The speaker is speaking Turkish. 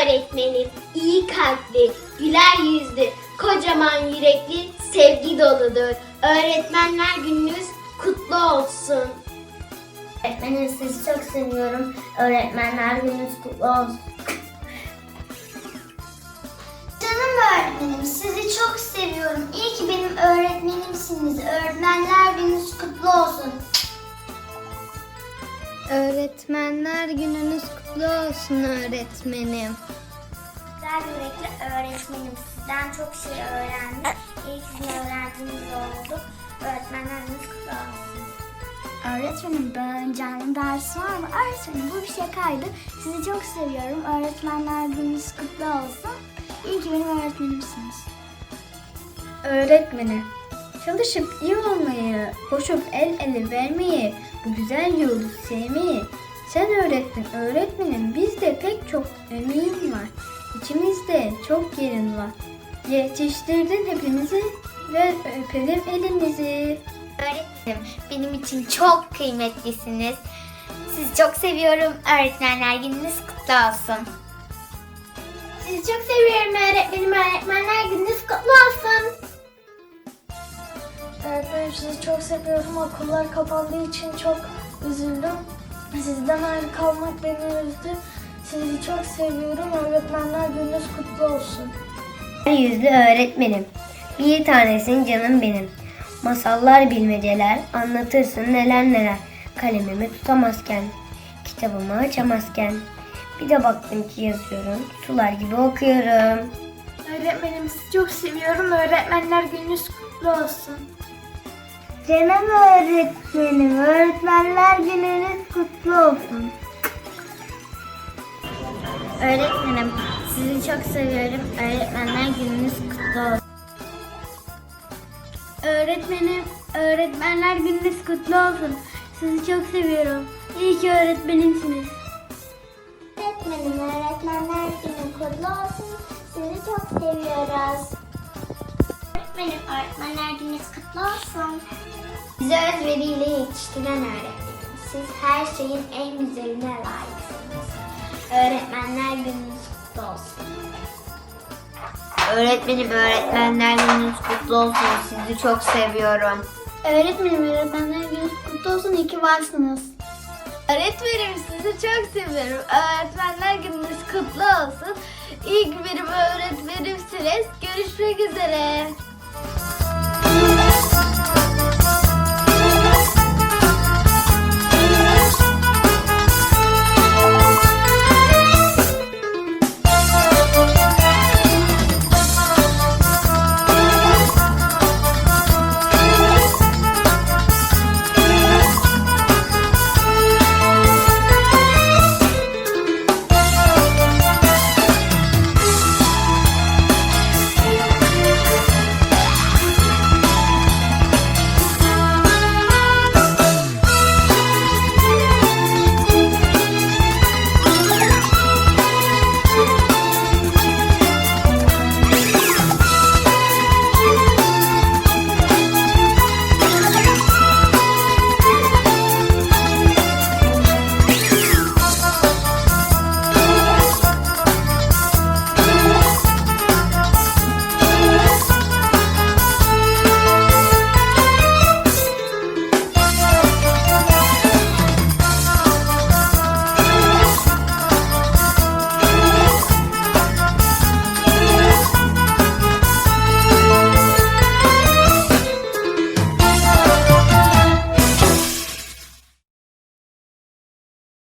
öğretmenim iyi kalpli, güler yüzlü, kocaman yürekli, sevgi doludur. Öğretmenler gününüz kutlu olsun. Öğretmenim sizi çok seviyorum. Öğretmenler gününüz kutlu olsun. Canım öğretmenim sizi çok seviyorum. İyi ki benim öğretmenimsiniz. Öğretmenler gününüz kutlu olsun. Öğretmenler gününüz kutlu olsun öğretmenim. Güzel yürekli öğretmenim. Sizden çok şey öğrendim. İyi ki sizin öğrendiğiniz oldu. Öğretmenler gününüz kutlu olsun. Öğretmenim ben canlı ders var mı? Öğretmenim bu bir şakaydı. Sizi çok seviyorum. Öğretmenler gününüz kutlu olsun. İyi ki benim öğretmenimsiniz. Öğretmeni, çalışıp iyi olmayı, koşup el ele vermeyi, bu güzel yolu sevmeyi sen öğrettin öğretmenim. Bizde pek çok emeğin var. İçimizde çok yerin var. Yetiştirdin hepimizi ve öpelim elinizi. Öğretmenim benim için çok kıymetlisiniz. Sizi çok seviyorum. Öğretmenler gününüz kutlu olsun. Sizi çok seviyorum öğretmenim. Öğretmenler gününüz kutlu olsun. Öğretmenim sizi çok seviyorum. Okullar kapandığı için çok üzüldüm. Sizden ayrı kalmak beni üzdü. Sizi çok seviyorum. Öğretmenler gününüz kutlu olsun. Yüzlü öğretmenim. Bir tanesin canım benim. Masallar bilmeceler anlatırsın neler neler. Kalemimi tutamazken, kitabımı açamazken. Bir de baktım ki yazıyorum, sular gibi okuyorum. Öğretmenim sizi çok seviyorum. Öğretmenler gününüz kutlu olsun. Canım öğretmenim, öğretmenler gününüz kutlu olsun. Öğretmenim sizi çok seviyorum. Öğretmenler gününüz kutlu olsun. Öğretmenim, öğretmenler gününüz kutlu olsun. Sizi çok seviyorum. İyi ki öğretmenimsiniz. Öğretmenim öğretmenler günü kutlu olsun. Sizi çok seviyoruz. Öğretmenim öğretmenler gününüz kutlu olsun. Bizi özveriyle yetiştiren öğretmenim. Siz her şeyin en güzeline layıksınız. Öğretmenler gününüz kutlu olsun. Öğretmenim öğretmenler gününüz kutlu olsun. Sizi çok seviyorum. Öğretmenim, öğretmenler gününüz kutlu olsun. İyi ki varsınız. Öğretmenim sizi çok seviyorum. Öğretmenler gününüz kutlu olsun. İyi ki benim öğretmenimsiniz. Görüşmek üzere.